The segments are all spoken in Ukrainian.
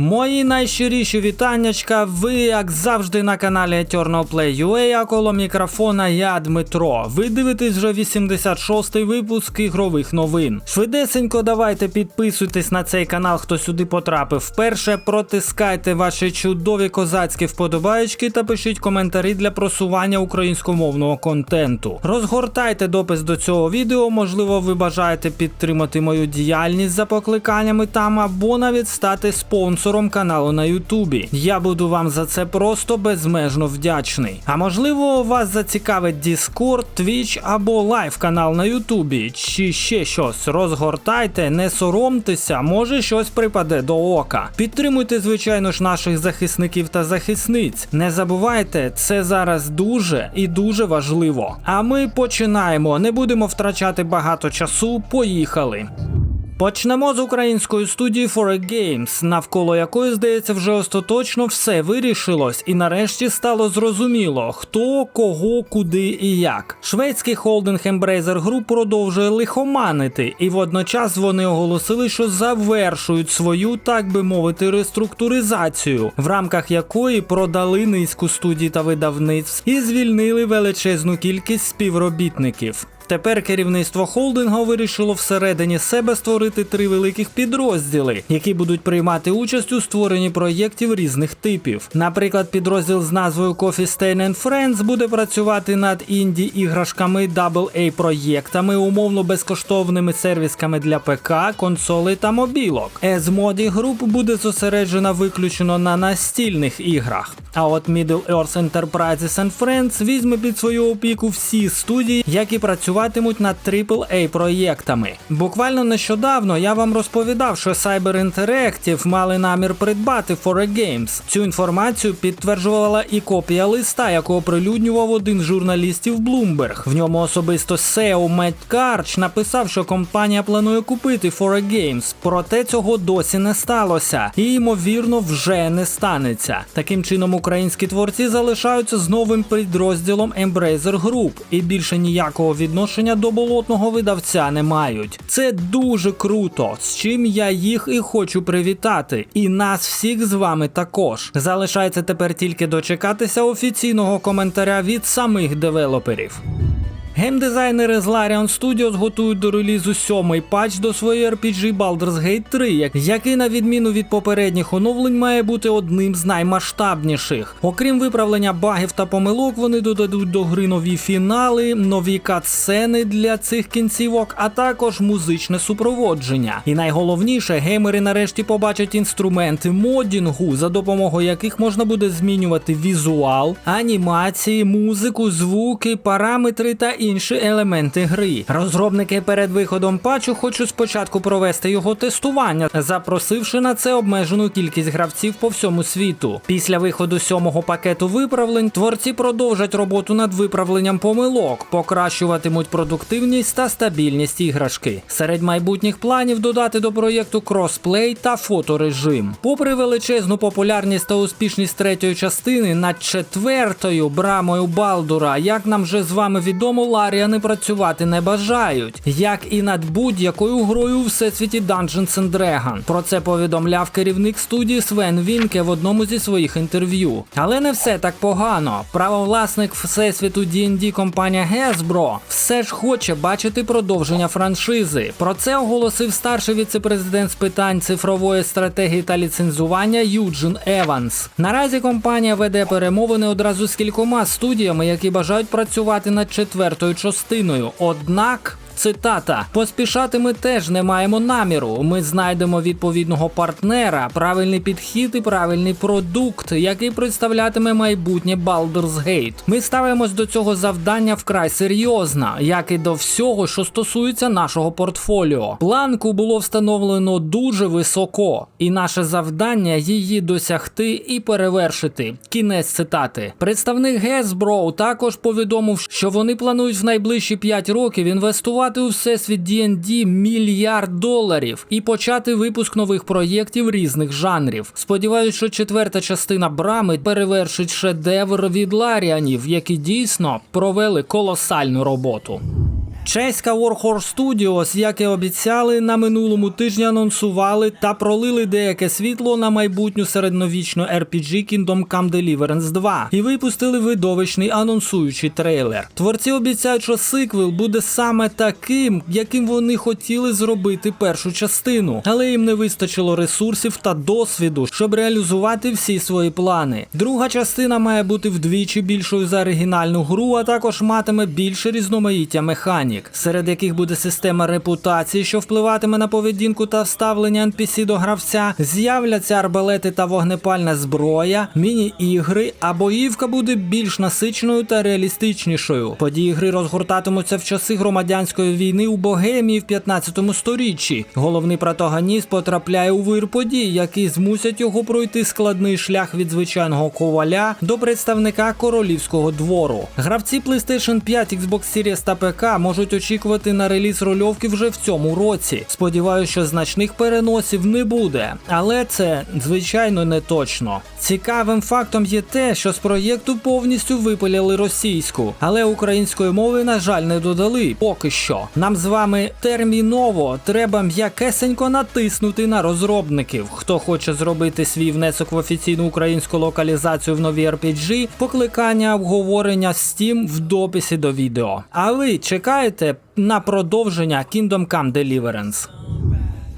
Мої найщиріші вітаннячка. Ви, як завжди, на каналі Eternal а коло мікрофона я Дмитро. Ви дивитесь вже 86-й випуск ігрових новин. Швидесенько давайте підписуйтесь на цей канал, хто сюди потрапив вперше. Протискайте ваші чудові козацькі вподобаєчки та пишіть коментарі для просування українськомовного контенту. Розгортайте допис до цього відео, можливо, ви бажаєте підтримати мою діяльність за покликаннями там або навіть стати спонсором каналу на Ютубі. Я буду вам за це просто безмежно вдячний. А можливо, вас зацікавить Discord, Twitch або лайв канал на Ютубі, чи ще щось. Розгортайте, не соромтеся, може щось припаде до ока. Підтримуйте, звичайно ж, наших захисників та захисниць. Не забувайте, це зараз дуже і дуже важливо. А ми починаємо. Не будемо втрачати багато часу. Поїхали. Почнемо з української студії 4 Games, навколо якої, здається, вже остаточно все вирішилось, і нарешті стало зрозуміло, хто, кого, куди і як. Шведський холдинг Embracer Group продовжує лихоманити, і водночас вони оголосили, що завершують свою, так би мовити, реструктуризацію, в рамках якої продали низку студій та видавництв і звільнили величезну кількість співробітників. Тепер керівництво холдингу вирішило всередині себе створити три великих підрозділи, які будуть приймати участь у створенні проєктів різних типів. Наприклад, підрозділ з назвою Coffee Stain Friends буде працювати над інді іграшками AA проєктами, умовно безкоштовними сервісками для ПК, консолей та мобілок. Esmodi Group буде зосереджена виключно на настільних іграх. А от Middle Earth Enterprises and Friends візьме під свою опіку всі студії, які працюватимуть над AAA проєктами. Буквально нещодавно я вам розповідав, що Cyber Interactive мали намір придбати 4 Games. Цю інформацію підтверджувала і копія листа, яку оприлюднював один з журналістів Bloomberg. В ньому особисто SEO Мет Карч написав, що компанія планує купити 4 Games, проте цього досі не сталося, і ймовірно вже не станеться. Таким чином, українські творці залишаються з новим підрозділом Embracer Group і більше ніякого відношення до болотного видавця не мають. Це дуже круто, з чим я їх і хочу привітати. І нас всіх з вами також. Залишається тепер тільки дочекатися офіційного коментаря від самих девелоперів. Геймдизайнери з Larian Studios готують до релізу сьомий патч до своєї RPG Baldur's Gate 3, який, на відміну від попередніх оновлень, має бути одним з наймасштабніших. Окрім виправлення багів та помилок, вони додадуть до гри нові фінали, нові катсцени для цих кінцівок, а також музичне супроводження. І найголовніше, геймери нарешті побачать інструменти модінгу, за допомогою яких можна буде змінювати візуал, анімації, музику, звуки, параметри та інші елементи гри. Розробники перед виходом патчу хочуть спочатку провести його тестування, запросивши на це обмежену кількість гравців по всьому світу. Після виходу сьомого пакету виправлень творці продовжать роботу над виправленням помилок, покращуватимуть продуктивність та стабільність іграшки. Серед майбутніх планів додати до проєкту кросплей та фоторежим. Попри величезну популярність та успішність третьої частини, над четвертою брамою Балдура, як нам вже з вами відомо, Ларіани працювати не бажають, як і над будь-якою грою у всесвіті Dungeons and Dragons. Про це повідомляв керівник студії Свен Вінке в одному зі своїх інтерв'ю. Але не все так погано. Правовласник всесвіту D&D компанія Hasbro все ж хоче бачити продовження франшизи. Про це оголосив старший віцепрезидент з питань цифрової стратегії та ліцензування Юджин Еванс. Наразі компанія веде перемовини одразу з кількома студіями, які бажають працювати над четвертою частиною. Однак. Цитата: поспішати ми теж не маємо наміру. Ми знайдемо відповідного партнера, правильний підхід і правильний продукт, який представлятиме майбутнє Baldur's Gate. Ми ставимось до цього завдання вкрай серйозно, як і до всього, що стосується нашого портфоліо. Планку було встановлено дуже високо, і наше завдання її досягти і перевершити. Кінець цитати. Представник Hasbro також повідомив, що вони планують в найближчі 5 років інвестувати у всесвіт D&D мільярд доларів і почати випуск нових проєктів різних жанрів. Сподіваюсь, що четверта частина брами перевершить шедевр від Ларіанів, які дійсно провели колосальну роботу. Чеська Warhorse Studios, як і обіцяли, на минулому тижні анонсували та пролили деяке світло на майбутню середньовічну RPG Kingdom Come Deliverance 2 і випустили видовищний анонсуючий трейлер. Творці обіцяють, що сиквел буде саме таким, яким вони хотіли зробити першу частину, але їм не вистачило ресурсів та досвіду, щоб реалізувати всі свої плани. Друга частина має бути вдвічі більшою за оригінальну гру, а також матиме більше різноманіття механік, серед яких буде система репутації, що впливатиме на поведінку та вставлення NPC до гравця, з'являться арбалети та вогнепальна зброя, міні-ігри, а боївка буде більш насиченою та реалістичнішою. Події гри розгортатимуться в часи громадянської війни у Богемії в 15 сторіччі. Головний протагоніст потрапляє у вир подій, які змусять його пройти складний шлях від звичайного коваля до представника королівського двору. Гравці PlayStation 5, Xbox Series та ПК можуть очікувати на реліз рольовки вже в цьому році. Сподіваюся, що значних переносів не буде, але це звичайно не точно. Цікавим фактом є те, що з проєкту повністю випиляли російську, але української мови, на жаль, не додали поки що. Нам з вами терміново треба м'якесенько натиснути на розробників. Хто хоче зробити свій внесок в офіційну українську локалізацію в нові RPG, покликання обговорення Steam в дописі до відео. А ви чекаєте на продовження Kingdom Come Deliverance?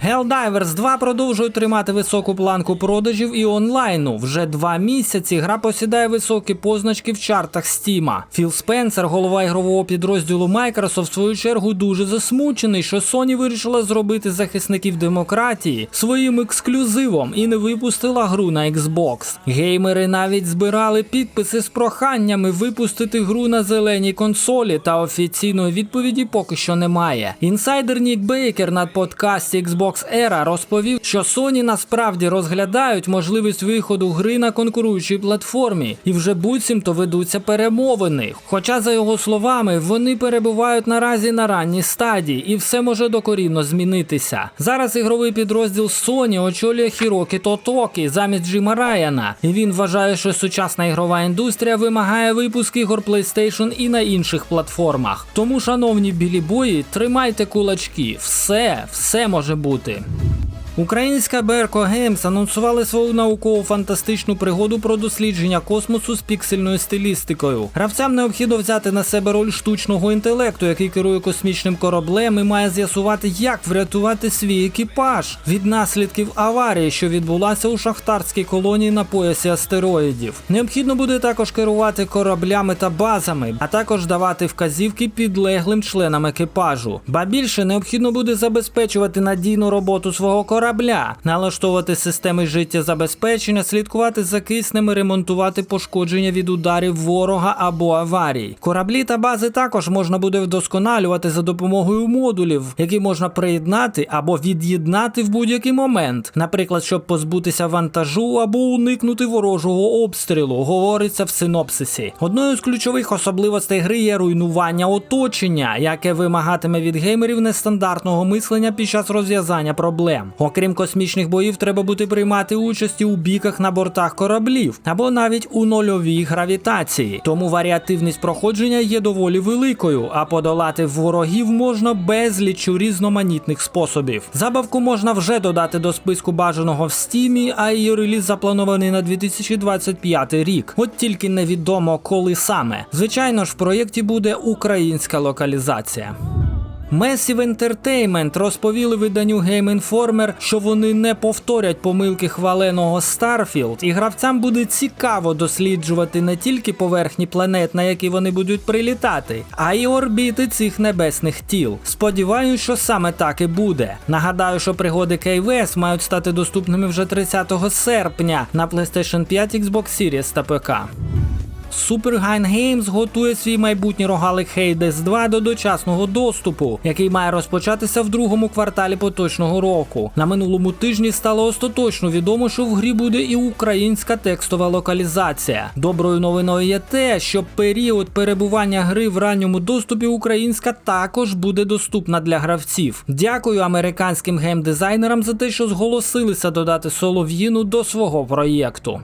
Helldivers 2 продовжує тримати високу планку продажів і онлайну. Вже два місяці гра посідає високі позначки в чартах Стіма. Філ Спенсер, голова ігрового підрозділу Microsoft, в свою чергу дуже засмучений, що Sony вирішила зробити захисників демократії своїм ексклюзивом і не випустила гру на Xbox. Геймери навіть збирали підписи з проханнями випустити гру на зеленій консолі, та офіційної відповіді поки що немає. Інсайдер Нік Бейкер на подкасті Xbox Era розповів, що Sony насправді розглядають можливість виходу гри на конкуруючій платформі і вже буцімто ведуться перемовини. Хоча, за його словами, вони перебувають наразі на ранній стадії, і все може докорінно змінитися. Зараз ігровий підрозділ Sony очолює Хірокі Тотокі замість Джима Райана, і він вважає, що сучасна ігрова індустрія вимагає випуск ігор PlayStation і на інших платформах. Тому, шановні білі бої, тримайте кулачки, все, все може бути. minuty. Українська Берко Геймс анонсували свою науково-фантастичну пригоду про дослідження космосу з піксельною стилістикою. Гравцям необхідно взяти на себе роль штучного інтелекту, який керує космічним кораблем і має з'ясувати, як врятувати свій екіпаж від наслідків аварії, що відбулася у шахтарській колонії на поясі астероїдів. Необхідно буде також керувати кораблями та базами, а також давати вказівки підлеглим членам екіпажу. Ба більше необхідно буде забезпечувати надійну роботу свого корабля корабля, налаштовувати системи життєзабезпечення, слідкувати за киснем ремонтувати пошкодження від ударів ворога або аварій. Кораблі та бази також можна буде вдосконалювати за допомогою модулів, які можна приєднати або від'єднати в будь-який момент, наприклад, щоб позбутися вантажу або уникнути ворожого обстрілу, говориться в синопсисі. Одною з ключових особливостей гри є руйнування оточення, яке вимагатиме від геймерів нестандартного мислення під час розв'язання проблем. Окрім космічних боїв, треба буде приймати участь у біках на бортах кораблів або навіть у нульовій гравітації. Тому варіативність проходження є доволі великою, а подолати ворогів можна безлічу різноманітних способів. Забавку можна вже додати до списку бажаного в стімі, а її реліз запланований на 2025 рік. От тільки невідомо коли саме. Звичайно ж, в проєкті буде українська локалізація. Massive Entertainment розповіли виданню Game Informer, що вони не повторять помилки хваленого Starfield, і гравцям буде цікаво досліджувати не тільки поверхні планет, на які вони будуть прилітати, а й орбіти цих небесних тіл. Сподіваюсь, що саме так і буде. Нагадаю, що пригоди KVS мають стати доступними вже 30 серпня на PlayStation 5, Xbox Series та ПК. Supergine Games готує свій майбутній рогалик Hades 2 до дочасного доступу, який має розпочатися в другому кварталі поточного року. На минулому тижні стало остаточно відомо, що в грі буде і українська текстова локалізація. Доброю новиною є те, що період перебування гри в ранньому доступі українська також буде доступна для гравців. Дякую американським геймдизайнерам за те, що зголосилися додати солов'їну до свого проєкту.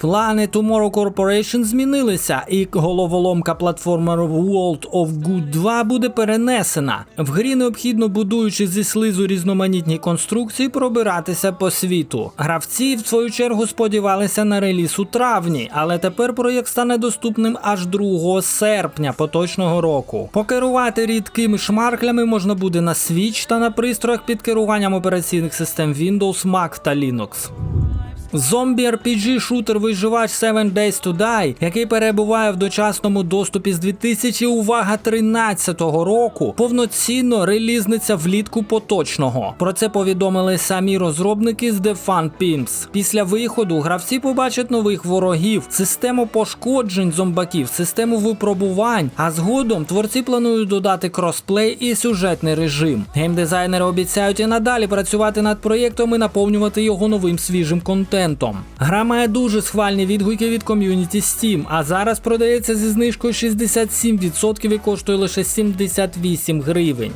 Плани Tomorrow Corporation змінилися, і головоломка платформер World of Good 2 буде перенесена. В грі необхідно, будуючи зі слизу різноманітні конструкції, пробиратися по світу. Гравці, в свою чергу, сподівалися на реліз у травні, але тепер проєкт стане доступним аж 2 серпня поточного року. Покерувати рідкими шмарклями можна буде на Switch та на пристроях під керуванням операційних систем Windows, Mac та Linux. Зомбі RPG шутер виживач 7 Days to Die, який перебуває в дочасному доступі з 2000 увага 13 року, повноцінно релізниться влітку поточного. Про це повідомили самі розробники з The Fun Pimps. Після виходу гравці побачать нових ворогів, систему пошкоджень зомбаків, систему випробувань. А згодом творці планують додати кросплей і сюжетний режим. Геймдизайнери обіцяють і надалі працювати над проєктом і наповнювати його новим свіжим контентом. Гра має дуже схвальні відгуки від ком'юніті Steam, а зараз продається зі знижкою 67% і коштує лише 78 гривень.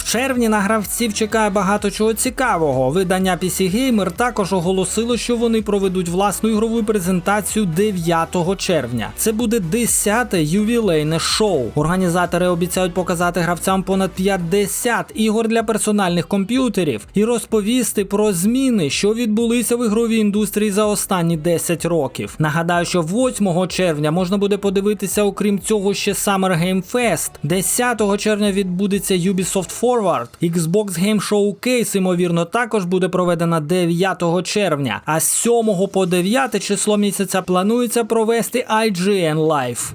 В червні на гравців чекає багато чого цікавого. Видання PC Gamer також оголосило, що вони проведуть власну ігрову презентацію 9 червня. Це буде 10-те ювілейне шоу. Організатори обіцяють показати гравцям понад 50 ігор для персональних комп'ютерів і розповісти про зміни, що відбулися в ігровій індустрії за останні 10 років. Нагадаю, що 8 червня можна буде подивитися, окрім цього, ще Summer Game Fest. 10 червня відбудеться Ubisoft Forward. Xbox Game Showcase, ймовірно, також буде проведена 9 червня, а з 7 по 9 число місяця планується провести IGN Live.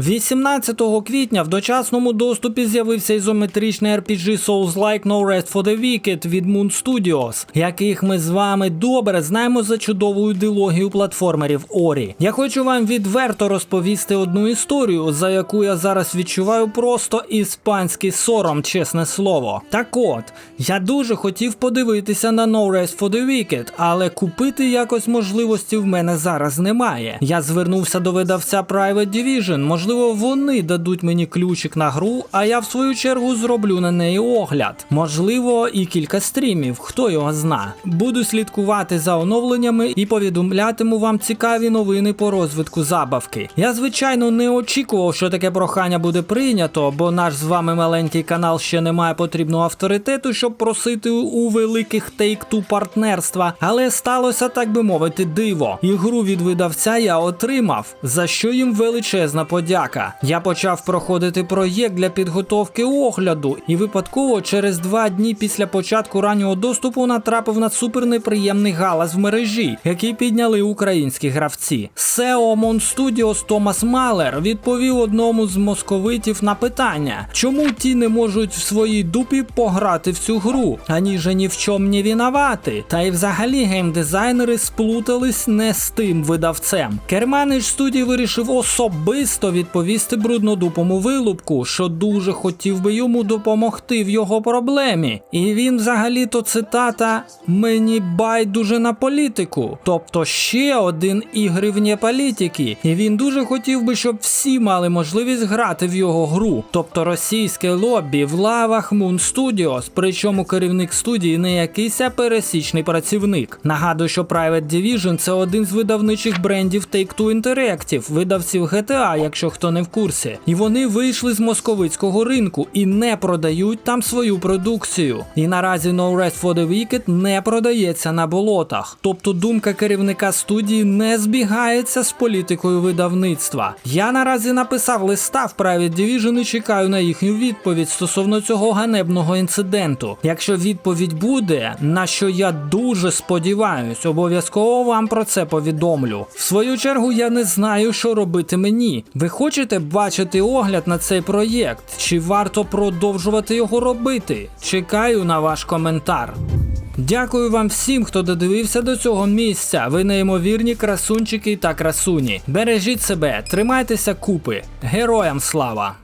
18 квітня в дочасному доступі з'явився ізометричний RPG Souls-like No Rest for the Wicked від Moon Studios, яких ми з вами добре знаємо за чудову ідеологію платформерів Орі. Я хочу вам відверто розповісти одну історію, за яку я зараз відчуваю просто іспанський сором, чесне слово. Так от, я дуже хотів подивитися на No Rest for the Wicked, але купити якось можливості в мене зараз немає. Я звернувся до видавця Private Division, можливо, вони дадуть мені ключик на гру, а я в свою чергу зроблю на неї огляд. Можливо, і кілька стрімів, хто його зна. Буду слідкувати за оновленнями і повідомлятиму вам цікаві новини по розвитку забавки. Я, звичайно, не очікував, що таке прохання буде прийнято, бо наш з вами маленький канал ще не має потрібного авторитету, щоб просити у великих Take-Two партнерства. Але сталося, так би мовити, диво. Ігру від видавця я отримав, за що їм величезна подяка. Я почав проходити проєкт для підготовки огляду, і випадково через два дні після початку раннього доступу натрапив на супер неприємний галас в мережі, який підняли українські гравці. SEO Mon Studios Томас Малер відповів одному з московитів на питання, чому ті не можуть в своїй дупі пограти в цю гру, ані же ні в чому не винувати. Та й взагалі геймдизайнери сплутались не з тим видавцем. Керманич студії вирішив особисто відповісти бруднодупому вилупку, що дуже хотів би йому допомогти в його проблемі. І він взагалі-то цитата Мені байдуже на політику. Тобто ще один ігри політики. І він дуже хотів би, щоб всі мали можливість грати в його гру. Тобто російське лобі в лавах Moon Studios, причому керівник студії не якийсь а пересічний працівник. Нагадую, що Private Division це один з видавничих брендів Take-Two Interactive, видавців GTA, якщо хто не в курсі. І вони вийшли з московицького ринку і не продають там свою продукцію. І наразі No Rest for the Wicked не продається на болотах. Тобто думка керівника студії не збігається з політикою видавництва. Я наразі написав листа в Private Division і чекаю на їхню відповідь стосовно цього ганебного інциденту. Якщо відповідь буде, на що я дуже сподіваюсь, обов'язково вам про це повідомлю. В свою чергу я не знаю, що робити мені. Ви хочете бачити огляд на цей проєкт? Чи варто продовжувати його робити? Чекаю на ваш коментар. Дякую вам всім, хто додивився до цього місця. Ви неймовірні красунчики та красуні. Бережіть себе, тримайтеся купи. Героям слава!